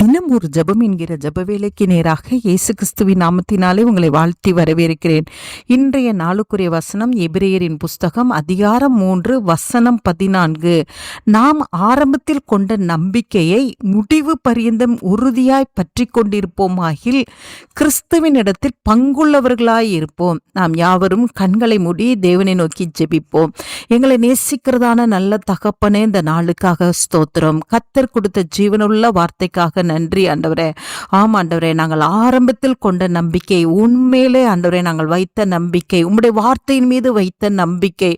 தினம் ஒரு ஜபம் என்கிற ஜெப வேலைக்கு நேராக இயேசு கிறிஸ்துவின் நாமத்தினாலே உங்களை வாழ்த்தி வரவேற்கிறேன். இன்றைய நாளுக்குரிய வசனம் எபிரேயரின் புஸ்தகம் அதிகாரம் மூன்று வசனம் பதினான்கு. நாம் ஆரம்பத்தில் கொண்ட நம்பிக்கையை முடிவு பரியந்தம் உறுதியாய் பற்றி கொண்டிருப்போமாகில் கிறிஸ்துவின் இடத்தில் பங்குள்ளவர்களாய் இருப்போம். நாம் யாவரும் கண்களை மூடி தேவனை நோக்கி ஜெபிப்போம். எங்களை நேசிக்கிறதான நல்ல தகப்பனே இந்த நாளுக்காக ஸ்தோத்திரம். கத்தர் கொடுத்த ஜீவனுள்ள வார்த்தைக்காக நன்றி ஆண்டவரே. ஆம் ஆண்டவரே நாங்கள் ஆரம்பத்தில் கொண்ட நம்பிக்கை உண்மையிலே ஆண்டவரே நாங்கள் வைத்த நம்பிக்கை உம்முடைய வார்த்தையின் மீது வைத்த நம்பிக்கை.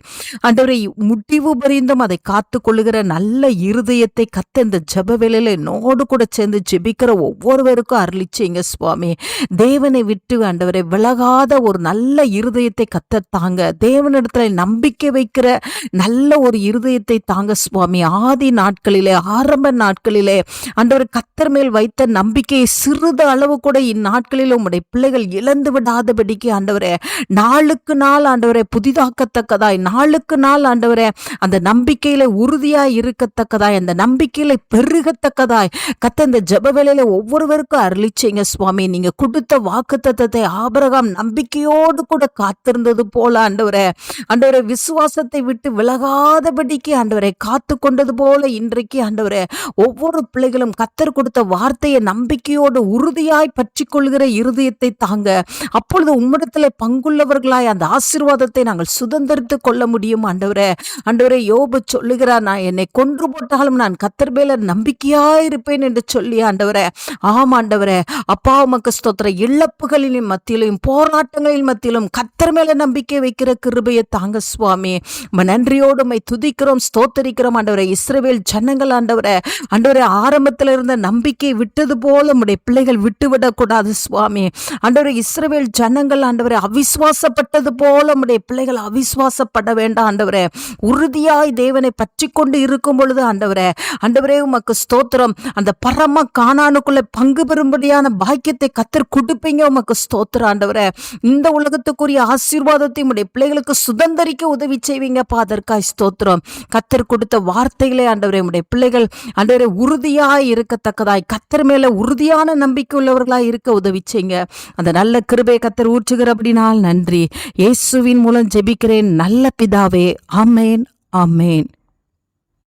ஆண்டவரை முடிவு பரிந்தும் அதை காத்து கொள்ளுகிற நல்ல இருதயத்தை கத்த இந்த ஜப வேலையில என்னோடு கூட சேர்ந்து ஜெபிக்கிற ஒவ்வொருவருக்கும் அருளிச்சிங்க சுவாமி. தேவனை விட்டு ஆண்டவரை விலகாத ஒரு நல்ல இருதயத்தை கத்த தாங்க. தேவனிடத்துல நம்பிக்கை வைக்கிற நல்ல ஒரு இருதயத்தை தாங்க சுவாமி. ஆதி நாட்களிலே ஆரம்ப நாட்களிலே ஆண்டவர் கத்தர் மேல் வைத்த நம்பிக்கையை சிறிது அளவு கூட இந்நாட்களில் உம்முடைய பிள்ளைகள் இழந்து விடாதபடிக்கு ஆண்டவரே நாளுக்கு நாள் ஆண்டவரே புதிதாக்கத்தக்கதாய் நாளுக்கு நாள் ஆண்டவரே அந்த நம்பிக்கையில உறுதியாய் இருக்கத்தக்கதாய் அந்த நம்பிக்கையில பெருகத்தக்கதாய். கத்த இந்த ஜப வேலையில ஒவ்வொருவருக்கும் அருளிச்சீங்க சுவாமி. நீங்க கொடுத்த வாக்கு தத்தத்தை ஆபரகம் நம்பிக்கையோடு கூட காத்திருந்தது போல ஆண்டவரே. ஆண்டவரே விசுவாசத்தை விட்டு விலகாதபடிக்கு ஆண்டவரை காத்து கொண்டது போல இன்றைக்கு ஆண்டவரே ஒவ்வொரு பிள்ளைகளும் கத்தர் கொடுத்த வார்த்தையை நம்பிக்கையோடு உறுதியாய் பற்றி கொள்கிற இருதயத்தை தாங்க. அப்பொழுது உம்மிடத்தில் பங்குள்ளவர்களாய் அந்த ஆசீர்வாதத்தை நாங்கள் சுதந்திரித்து கொள்ள முடியும் ஆண்டவரே. ஆண்டவரே யோபு சொல்லுகிறார் நான் என்னை கொன்று போட்டாலும் நான் கத்தர் மேல நம்பிக்கையாய் இருப்பேன் என்று சொல்லி ஆண்டவரே. ஆம் ஆண்டவரே. அப்பா உமக்கு ஸ்தோத்திர இழப்புகளின் மத்தியிலும் போராட்டங்களின் மத்தியிலும் கத்தர் மேல நம்பிக்கை வைக்கிற கிருபையை தாங்க சுவாமி. நன்றியோடு துதிக்கிறோம் ஸ்தோத்தரிக்கிறோம் ஆண்டவரே. இஸ்ரவேல் ஜனங்கள் ஆண்டவரே. ஆண்டவரே ஆரம்பத்தில் இருந்த நம்பிக்கை விட்டது போல உம்முடைய பிள்ளைகள் விட்டுவிடக்கூடாது சுவாமி. ஆண்டவரே இஸ்ரவேல் ஜனங்கள் ஆண்டவரை அவிசுவாசப்பட்டது போல உம்முடைய பிள்ளைகள் அவிசுவாசப்பட வேண்டாம் ஆண்டவரே. உறுதியாய் தேவனை பற்றி கொண்டு இருக்கும் பொழுது ஆண்டவரே ஆண்டவரே உமக்கு ஸ்தோத்திரம். அந்த பரம காணானுக்குள்ள பங்கு பெறும்படியான பாக்கியத்தை கத்தர் கொடுப்பீங்க உமக்கு ஸ்தோத்திரம் ஆண்டவரே. இந்த உலகத்துக்குரிய ஆசீர்வாதத்தை உடைய பிள்ளைகளுக்கு சுதந்திரிக்க உதவி செய்வீங்க பாதற்காய் ஸ்தோத்திரம். கத்தர் கொடுத்த வார்த்தைகளே ஆண்டவரே உடைய பிள்ளைகள் ஆண்டவரே உறுதியாய் உள்ளவர்களாய் கத்தர் மேல உறுதியான நம்பிக்கை உள்ளவர்களாய் இருக்க உதவிச்சீங்க. அந்த நல்ல கிருபை கத்தர் ஊற்றுகிறபடினால் நன்றி. இயேசுவின் மூலம் ஜெபிக்கிறேன். நல்ல பிதாவே ஆமேன் ஆமேன்.